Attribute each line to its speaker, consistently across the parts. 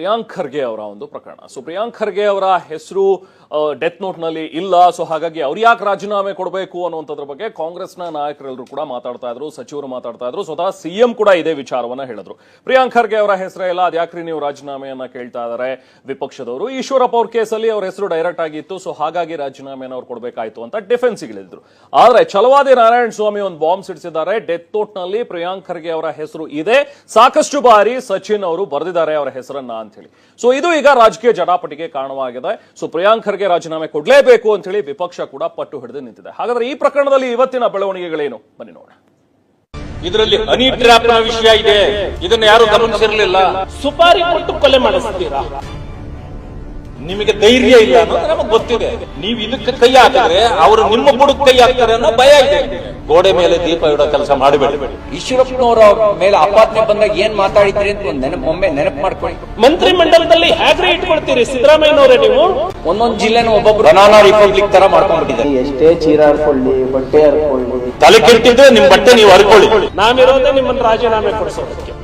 Speaker 1: ಪ್ರಿಯಾಂಕ್ ಖರ್ಗೆ ಅವರ ಒಂದು ಪ್ರಕರಣ. ಸೊ ಪ್ರಿಯಾಂಕ್ ಖರ್ಗೆ ಅವರ ಹೆಸರು ಡೆತ್ ನೋಟ್ನಲ್ಲಿ ಇಲ್ಲ. ಸೊ ಹಾಗಾಗಿ ಅವ್ರು ಯಾಕೆ ರಾಜೀನಾಮೆ ಕೊಡಬೇಕು ಅನ್ನುವಂಥದ್ರ ಬಗ್ಗೆ ಕಾಂಗ್ರೆಸ್ನ ನಾಯಕರೆಲ್ಲರೂ ಕೂಡ ಮಾತಾಡ್ತಾ ಇದ್ರು, ಸಚಿವರು ಮಾತಾಡ್ತಾ ಇದ್ರು. ಸ್ವತಃ ಸಿಎಂ ಕೂಡ ಇದೇ ವಿಚಾರವನ್ನ ಹೇಳಿದ್ರು. ಪ್ರಿಯಾಂಕ್ ಖರ್ಗೆ ಅವರ ಹೆಸರೇ ಇಲ್ಲ. ಅದ್ಯಾಕ್ರಿ ನೀವು ರಾಜೀನಾಮೆಯನ್ನ ಕೇಳ್ತಾ ಇದ್ದಾರೆ ವಿಪಕ್ಷದವರು? ಈಶ್ವರಪ್ಪ ಅವ್ರ ಕೇಸಲ್ಲಿ ಅವ್ರ ಹೆಸರು ಡೈರೆಕ್ಟ್ ಆಗಿತ್ತು ಸೊ ಹಾಗಾಗಿ ರಾಜೀನಾಮೆಯನ್ನು ಅವ್ರು ಕೊಡಬೇಕಾಯ್ತು ಅಂತ ಡಿಫೆನ್ಸ್ ಇಳಿದ್ರು ಆದ್ರೆ ಛಲವಾದಿ ನಾರಾಯಣ ಸ್ವಾಮಿ ಒಂದು ಬಾಂಬ್ ಸಿಡಿಸಿದ್ದಾರೆ. ಡೆತ್ ನೋಟ್ನಲ್ಲಿ ಪ್ರಿಯಾಂಕ್ ಖರ್ಗೆ ಅವರ ಹೆಸರು ಇದೆ. ಸಾಕಷ್ಟು ಬಾರಿ ಸಚಿನ್ ಅವರು ಬರೆದಿದ್ದಾರೆ ಅವರ ಹೆಸರನ್ನ ಅಂತ ಹೇಳಿ ಸೊ ಇದು ಈಗ ರಾಜಕೀಯ ಜಟಾಪಟಿಗೆ ಕಾರಣವಾಗಿದೆ. ಸೊ ಪ್ರಿಯಾಂಕ್ ಖರ್ಗೆ ರಾಜೀನಾಮೆ ಕೊಡಲೇಬೇಕು ಅಂತ ಹೇಳಿ ವಿಪಕ್ಷ ಕೂಡ ಪಟ್ಟು ಹಿಡಿದು ನಿಂತಿದೆ. ಹಾಗಾದ್ರೆ ಈ ಪ್ರಕರಣದಲ್ಲಿ ಇವತ್ತಿನ ಬೆಳವಣಿಗೆಗಳೇನು? ಬನ್ನಿ ನೋಡೋಣ.
Speaker 2: ಇದರಲ್ಲಿ ಹನಿ ಟ್ರ್ಯಾಪ್ನ ವಿಷಯ ಇದೆ. ಇದನ್ನ ಯಾರು ಗಮನಿಸಿರಲಿಲ್ಲ?
Speaker 3: ಸುಪಾರಿ ಕೊಟ್ಟು ಕೊಲೆ ಮಾಡಿಸ್ತೀರಾ?
Speaker 2: ನಿಮಗೆ ಧೈರ್ಯ ಇಲ್ಲ ಅನ್ನೋದು ನಮಗೆ ಗೊತ್ತಿದೆ. ನೀವು ಇದಕ್ಕೆ ಕೈ ಹಾಕಿದ್ರೆ ಅವರು ನಿಮ್ಮ ಬುಡಕ್ಕೆ ಕೈ ಹಾಕ್ತಾರೆ ಅನ್ನೋ ಭಯ ಇದೆ. ಗೋಡೆ ಮೇಲೆ ದೀಪ ಇಡೋ ಕೆಲಸ ಮಾಡಬೇಡಿ.
Speaker 4: ಈಶ್ವರಪ್ಪನವರ ಮೇಲೆ ಆಪಾದನೆ ಬಂದಾಗ ಏನ್ ಮಾತಾಡಿದ್ರಿ ಅಂತ ಒಂದ್ ನೆನಪು ಒಮ್ಮೆ ನೆನಪು ಮಾಡ್ಕೊಳ್ಳಿ.
Speaker 3: ಮಂತ್ರಿ ಮಂಡಲದಲ್ಲಿ ಹೇಗ್ರೆ ಇಟ್ಕೊಳ್ತೀರಿ ಸಿದ್ದರಾಮಯ್ಯನವರೇ ನೀವು?
Speaker 4: ಒಂದೊಂದ್ ಜಿಲ್ಲೆನ ಒಬ್ಬೊಬ್ರು ಬನಾನಾ ರಿಪಬ್ಲಿಕ್ ತರ ಮಾಡ್ಕೊಂಡ್ಬಿಟ್ಟಿದ್ದಾರೆ.
Speaker 5: ಎಷ್ಟೇ ಚೀರ ಹರ್ಕೊಳ್ಳಿ ಬಟ್ಟೆ ಹರ್ಕೊಳ್ಳಿ.
Speaker 2: ತಲೆ ಕೆಟ್ಟಿದ್ರೆ ನಿಮ್ ಬಟ್ಟೆ ನೀವು ಹರ್ಕೊಳ್ಳಿ.
Speaker 3: ನಾವಿರೋದೇ ನಿಮ್ಮನ್ನ ರಾಜೀನಾಮೆ ಕೊಡಿಸೋದಕ್ಕೆ.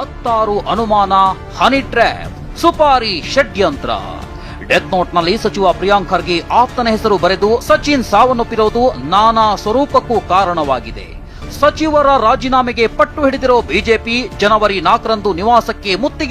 Speaker 6: ಹತ್ತಾರು ಅನುಮಾನ ಹನಿ ಟ್ರ್ಯಾಪ್. ಸುಪಾರಿ ಷಡ್ಯಂತ್ರ. ಡೆತ್ ನೋಟ್ನಲ್ಲಿ ಸಚಿವ ಪ್ರಿಯಾಂಕ್ ಖರ್ಗೆ ಆಪ್ತನ ಹೆಸರು ಬರೆದು ಸಚಿನ್ ಸಾವನ್ನಪ್ಪಿರೋದು ನಾನಾ ಸ್ವರೂಪಕ್ಕೂ ಕಾರಣವಾಗಿದೆ. ಸಚಿವರ ರಾಜೀನಾಮೆಗೆ ಪಟ್ಟು ಹಿಡಿದಿರೋ ಬಿಜೆಪಿ ಜನವರಿ ನಾಲ್ಕರಂದು ನಿವಾಸಕ್ಕೆ ಮುತ್ತಿಗೆ